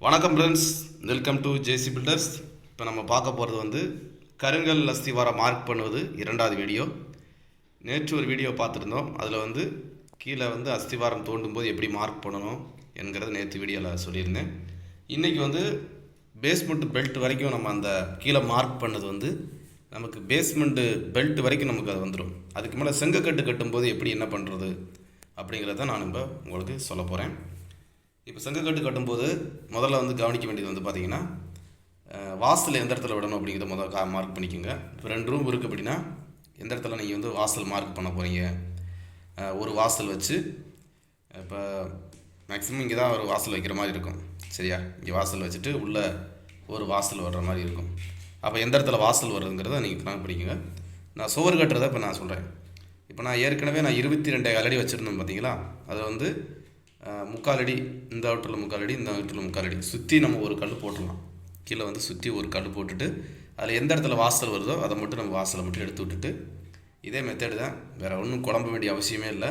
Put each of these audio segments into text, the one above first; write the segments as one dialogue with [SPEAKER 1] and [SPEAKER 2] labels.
[SPEAKER 1] வணக்கம் friends welcome to JC builders இப்போ நம்ம பார்க்க போகிறது வந்து கருங்கல் அஸ்திவாரம் மார்க் பண்ணுவது இரண்டாவது வீடியோ நேற்று ஒரு வீடியோ பார்த்துருந்தோம். அதில் வந்து கீழே வந்து அஸ்திவாரம் தோண்டும் போது எப்படி மார்க் பண்ணணும் என்கிறத நேற்று வீடியோவில் சொல்லியிருந்தேன். இன்றைக்கி வந்து பேஸ்மெண்ட் பெல்ட் வரைக்கும் நம்ம அந்த கீழே மார்க் பண்ணது வந்து நமக்கு பேஸ்மெண்ட்டு பெல்ட் வரைக்கும் நமக்கு அது வந்துடும் அதுக்கு மேலே செங்கக்கட்டு கட்டும்போது எப்படி என்ன பண்ணுறது அப்படிங்கிறத நான் இப்போ உங்களுக்கு சொல்ல போகிறேன் இப்போ செங்கக்கட்டு கட்டும்போது முதல்ல வந்து கவனிக்க வேண்டியது வந்து பார்த்தீங்கன்னா வாசல் எந்த இடத்துல விடணும் அப்படிங்கிறத முதல் கா மார்க் பண்ணிக்கோங்க. இப்போ ரெண்டு ரூம் இருக்குது அப்படின்னா எந்த இடத்துல நீங்கள் வந்து வாசல் மார்க் பண்ண போகிறீங்க ஒரு வாசல் வச்சு இப்போ மேக்ஸிமம் இங்கே தான் ஒரு வாசல் வைக்கிற மாதிரி இருக்கும். சரியா? இங்கே வாசல் வச்சுட்டு உள்ளே ஒரு வாசல் வர்ற மாதிரி இருக்கும். அப்போ எந்த இடத்துல வாசல் வருதுங்கிறத நீங்கள் கணக்கு பண்ணிக்கோங்க. நான் சுவர் கட்டுறதை இப்போ நான் சொல்கிறேன் இப்போ நான் ஏற்கனவே நான் இருபத்தி ரெண்டு அலடி வச்சுருந்தேன் பார்த்தீங்களா? அதை வந்து முக்கால் அடி இந்த அவுட்டரில் முக்கால் அடி இந்த அவுட்டரில் முக்கால் அடி சுற்றி நம்ம ஒரு கல் போட்டுடலாம். கீழே வந்து சுற்றி ஒரு கல் போட்டுட்டு அதில் எந்த இடத்துல வாசல் வருதோ அதை மட்டும் நம்ம வாசலை மட்டும் எடுத்து விட்டுட்டு இதே மெத்தடு தான். வேறு ஒன்றும் குழம்ப வேண்டிய அவசியமே இல்லை.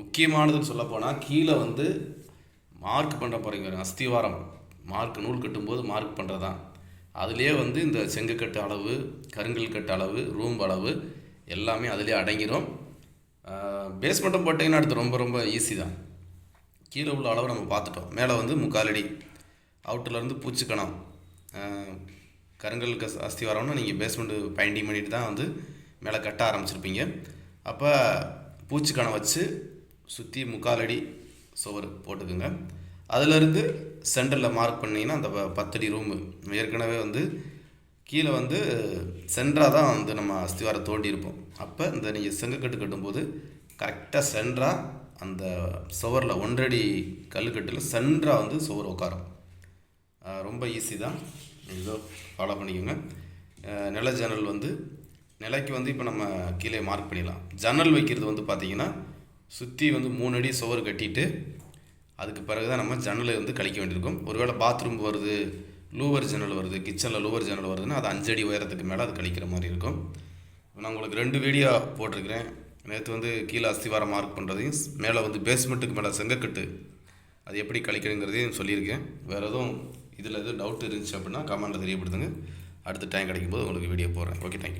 [SPEAKER 1] முக்கியமானதுன்னு சொல்லப்போனால் கீழே வந்து மார்க் பண்ணுற போகிறீங்க அஸ்திவாரம். மார்க் நூல் கட்டும்போது மார்க் பண்ணுறது தான் அதுலேயே வந்து இந்த செங்கக்கட்டு அளவு கருங்கல் கட்டு அளவு ரூம் அளவு எல்லாமே அதிலே அடங்கிடும் பேஸ்மெண்ட்டும் போட்டிங்கன்னா அடுத்து ரொம்ப ரொம்ப ஈஸி தான். கீழே உள்ள அளவு நம்ம பார்த்துட்டோம். மேலே வந்து முக்கால் அடி இருந்து பூச்சிக்கணம் கருங்கலுக்கு அஸ்தி கஸ் நீங்கள் பேஸ்மெண்ட்டு பைண்டிங் பண்ணிட்டு தான் வந்து மேலே கட்ட ஆரம்பிச்சிருப்பீங்க. அப்போ பூச்சிக்கணம் வச்சு சுற்றி முக்கால் அடி சுவர் போட்டுக்குங்க. அதிலிருந்து சென்டரில் மார்க் பண்ணிங்கன்னா அந்த ப- பத்தடி ரூமு ஏற்கனவே வந்து கீழே வந்து சென்டராக தான் வந்து நம்ம அஸ்திவாரம் தோண்டி இருப்போம். அப்போ இந்த நீங்கள் செங்கக்கட்டு கட்டும்போது கரெக்டாக சென்டராக அந்த சுவரில் ஒன்றடி கல்லுக்கட்டில் சென்றாக வந்து சுவர் உட்காரும். ரொம்ப ஈஸி தான். இதோ ஃபாலோ பண்ணிக்கோங்க. நில ஜன்னல் வந்து நிலைக்கு வந்து இப்போ நம்ம கீழே மார்க் பண்ணிடலாம். ஜன்னல் வைக்கிறது வந்து பார்த்திங்கன்னா சுற்றி வந்து மூணு அடி சுவர் கட்டிட்டு அதுக்கு பிறகு தான் நம்ம ஜன்னலை வந்து கழிக்க வேண்டியிருக்கும். ஒருவேளை பாத்ரூம் வருது லூவர் ஜன்னல் வருது கிச்சனில் லூவர் ஜன்னல் வருதுன்னா அது அஞ்சடி உயரத்துக்கு மேலே அது கழிக்கிற மாதிரி இருக்கும். நான் உங்களுக்கு ரெண்டு வீடியோ போட்டிருக்கிறேன். நேற்று வந்து கீழே அஸ்திவாரம் மார்க் பண்ணுறதையும் மேலே வந்து பேஸ்மெண்ட்டுக்கு மேலே செங்கக்கட்டு அது எப்படி கழிக்கணுங்கிறதையும் சொல்லியிருக்கேன். வேறு எதுவும் இதில் எதுவும் டவுட் இருந்துச்சு அப்படின்னா கமெண்ட்டில் தெரியப்படுத்துங்க. அடுத்த டைம் கிடைக்கும்போது உங்களுக்கு வீடியோ போடுறேன். Okay thank you